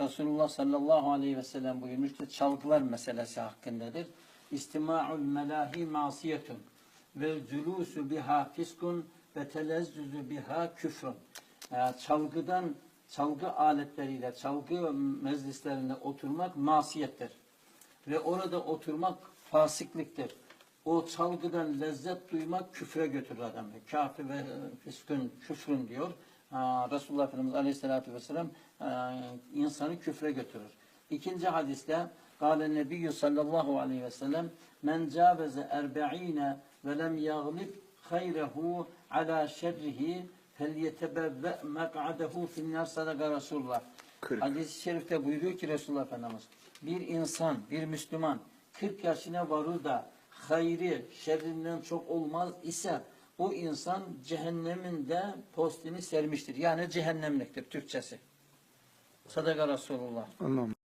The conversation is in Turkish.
Resulullah sallallahu aleyhi ve sellem buyurmuştur. Çalgılar meselesi hakkındadır. İstima'ul melahi masiyetun ve culusu biha fiskun ve telezzüzü biha küfrün. Ee, Çalgıdan, çalgı aletleriyle, çalgı meclislerinde oturmak masiyettir. Ve orada oturmak fasikliktir. O çalgıdan lezzet duymak küfre götürür adamı. Kafir ve fiskün, küfrün diyor. Aa, Resulullah Efendimiz Aleyhisselatü Vesselam e, insanı küfre götürür. İkinci hadiste Kale Nebiyyü sallallahu aleyhi ve sellem Men caveze erbe'ine ve lem yaglib hayrehu ala şerrihi felyetebevve mek'adehu finnâr sadaka Resulullah. Hadis-i şerifte buyuruyor ki Resulullah Efendimiz bir insan, bir Müslüman 40 yaşına varır da hayri şerrinden çok olmaz ise o insan cehenneminde postini sermiştir. Yani cehennemliktir Türkçesi. Sadaka Resulullah. Allah'ım.